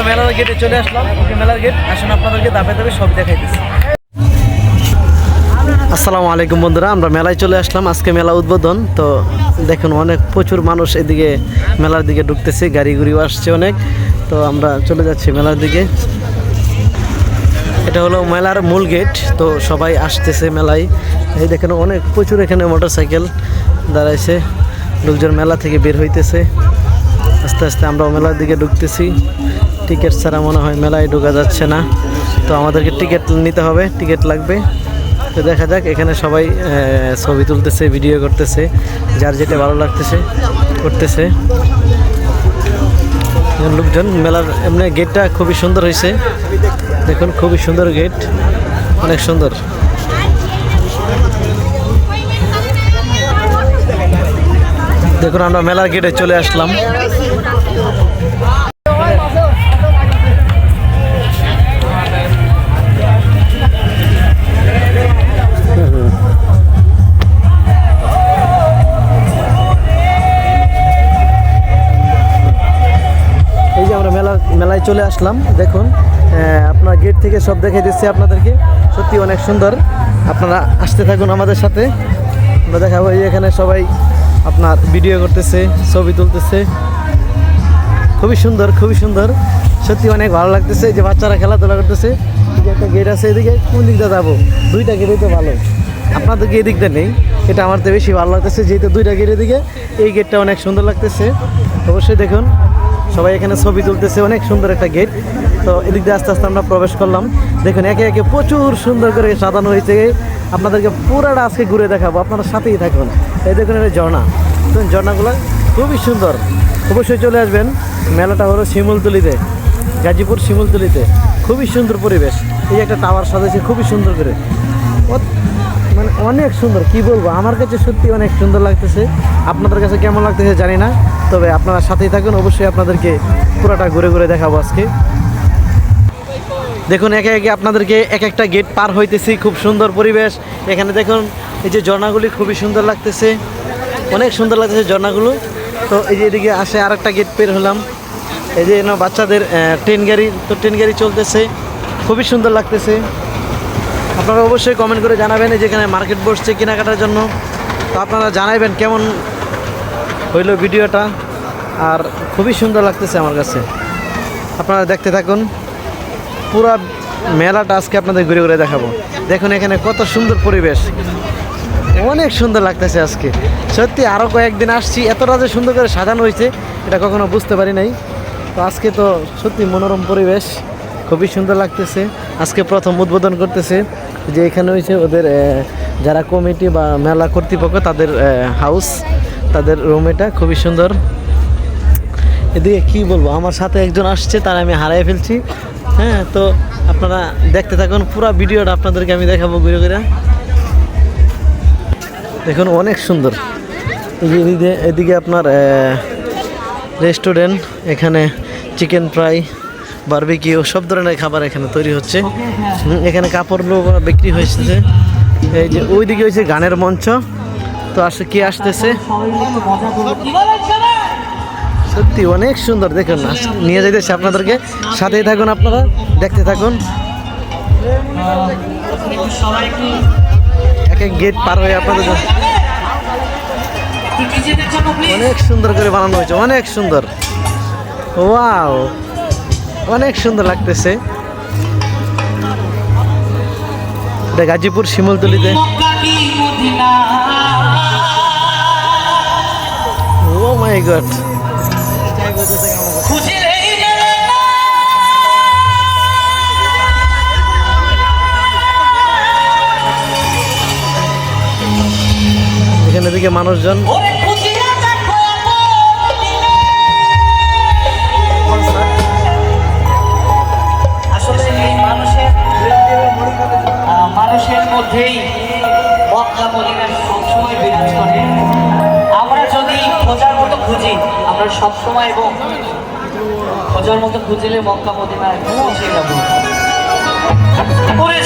আমরা মেলার গেটে চলে আসলাম। ওকে মেলার গেট আসুন আপনাদেরকে দাপে দাপে সব দেখাইতেছি। আসসালামু আলাইকুম বন্ধুরা, আমরা মেলায় চলে আসলাম। আজকে মেলা উদ্বোধন। তো দেখুন, অনেক প্রচুর মানুষ এদিকে মেলার দিকে ঢুকতেছে। গাড়ি গুড়িও আসছে অনেক। তো আমরা চলে যাচ্ছি মেলার দিকে। এটা হলো মেলার মূল গেট তো সবাই আসতেছে মেলায়। এই দেখেন, অনেক প্রচুর এখানে মোটরসাইকেল দাঁড়াইছে। লোকজন মেলা থেকে বের হইতেছে। আস্তে আস্তে আমরাও মেলার দিকে ঢুকতেছি। টিকিট ছাড়া মনে হয় মেলায় ঢোকা যাচ্ছে না। তো আমাদেরকে টিকিট নিতে হবে টিকিট লাগবে। তো দেখা যাক, এখানে সবাই ছবি তুলতেছে ভিডিও করতেছে, যার যেটা ভালো লাগতেছে, করতেছে। লোকজন, মেলার এমনি গেটটা খুবই সুন্দর হয়েছে। দেখুন, খুবই সুন্দর গেট অনেক সুন্দর। দেখুন, আমরা মেলার গেটে চলে আসলাম। মেলায় চলে আসলাম। দেখুন আপনার গেট থেকে সব দেখাই দিচ্ছি আপনাদেরকে। সত্যি অনেক সুন্দর। আপনারা আসতে থাকুন আমাদের সাথে। আমরা দেখাবো এখানে সবাই আপনার ভিডিও করতেছে, ছবি তুলতেছে। খুবই সুন্দর খুবই সুন্দর। সত্যি অনেক ভালো লাগতেছে যে বাচ্চারা খেলাধুলা করতেছে। একটা গেট আছে এদিকে, কোন দিকটা যাব? দুইটা গেটই তো ভালো। আপনাদেরকে এই দিকটা নেই। এটা আমার তো বেশি ভালো লাগতেছে, যেহেতু দুইটা গেটের দিকে এই গেটটা অনেক সুন্দর লাগতেছে। অবশ্যই দেখুন। সবাই এখানে ছবি তুলতেছে, অনেক সুন্দর একটা গেট। তো এদিক দিয়ে আস্তে আস্তে আমরা প্রবেশ করলাম। দেখুন, একে একে প্রচুর সুন্দর করে সাজানো হয়েছে। আপনাদেরকে পুরাটা আজকে ঘুরে দেখাবো, আপনারা সাথেই থাকুন। এই দেখুন, এটা ঝর্ণা। দেখুন, ঝর্ণাগুলো খুবই সুন্দর। অবশ্যই চলে আসবেন। মেলাটা হলো শিমুলতলিতে, গাজীপুর শিমুলতলিতে। খুবই সুন্দর পরিবেশ। এই একটা টাওয়ার সাজাইছে, খুবই সুন্দর করে। মানে অনেক সুন্দর, কি বলব? আমার কাছে সত্যি অনেক সুন্দর লাগতেছে। আপনাদের কাছে কেমন লাগতেছে জানি না, তবে আপনারা সাথেই থাকুন। অবশ্যই আপনাদেরকে পুরোটা ঘুরে ঘুরে দেখাবো আজকে। দেখুন, একে একে আপনাদেরকে এক একটা গেট পার হইতেছি। খুব সুন্দর পরিবেশ। এখানে দেখুন, এই যে ঝর্ণাগুলি খুবই সুন্দর লাগতেছে। অনেক সুন্দর লাগতেছে ঝর্ণাগুলো। তো এই যে এদিকে আসে আর একটা গেট পের হলাম। এই যে বাচ্চাদের ট্রেন গাড়ি, তো ট্রেন গাড়ি চলতেছে। খুবই সুন্দর লাগতেছে। আপনারা অবশ্যই কমেন্ট করে জানাবেন যেখানে মার্কেট বসছে কেনাকাটার জন্য। তো আপনারা জানাবেন কেমন হইল ভিডিওটা। আর খুবই সুন্দর লাগতেছে আমার কাছে। আপনারা দেখতে থাকুন। পুরা মেলাটা আজকে আপনাদের ঘুরে ঘুরে দেখাবো। দেখুন এখানে কত সুন্দর পরিবেশ। অনেক সুন্দর লাগতেছে আজকে। সত্যি আরও কয়েকদিন আসছি। এতটা যে সুন্দর করে সাজানো হয়েছে, এটা কখনো বুঝতে পারি নাই। তো আজকে তো সত্যি মনোরম পরিবেশ। খুবই সুন্দর লাগতেছে। আজকে প্রথম উদ্বোধন করতেছে যে এখানে হয়েছে ওদের যারা কমিটি বা মেলা কর্তৃপক্ষ, তাদের হাউস তাদের রুম এটা খুবই সুন্দর। এদিকে কি বলব, আমার সাথে একজন আসছে, তার আমি হারাই ফেলছি। হ্যাঁ তো আপনারা দেখতে থাকুন, পুরো ভিডিওটা আপনাদেরকে আমি দেখাবো ঘুরে ঘুরে। দেখুন, অনেক সুন্দর। এদিকে এদিকে আপনার রেস্টুরেন্ট এখানে চিকেন ফ্রাই বারবিকিউ সব ধরনের খাবার এখানে তৈরি হচ্ছে। হুম, এখানে কাপড়গুলো বিক্রি হয়েছে। এই যে ওইদিকে হয়েছে গানের মঞ্চ। তো আসে কি আসতেছে? সত্যি অনেক সুন্দর। দেখুন নিয়ে যাইতেছে আপনাদেরকে। সাথেই থাকুন আপনারা দেখতে থাকুন। এক এক গেট পার হয়ে আপনাদের অনেক সুন্দর করে বানানো হয়েছে অনেক সুন্দর। ওয়াও! অনেক সুন্দর লাগতেছে। গাজীপুর শিমুলতলিতে। ও মাই এখানে দিকে মানুষজন। সবসময় এবং খোঁজার মতো খুঁজলে মক্কা মদিনায় পৌঁছে যাব ওরে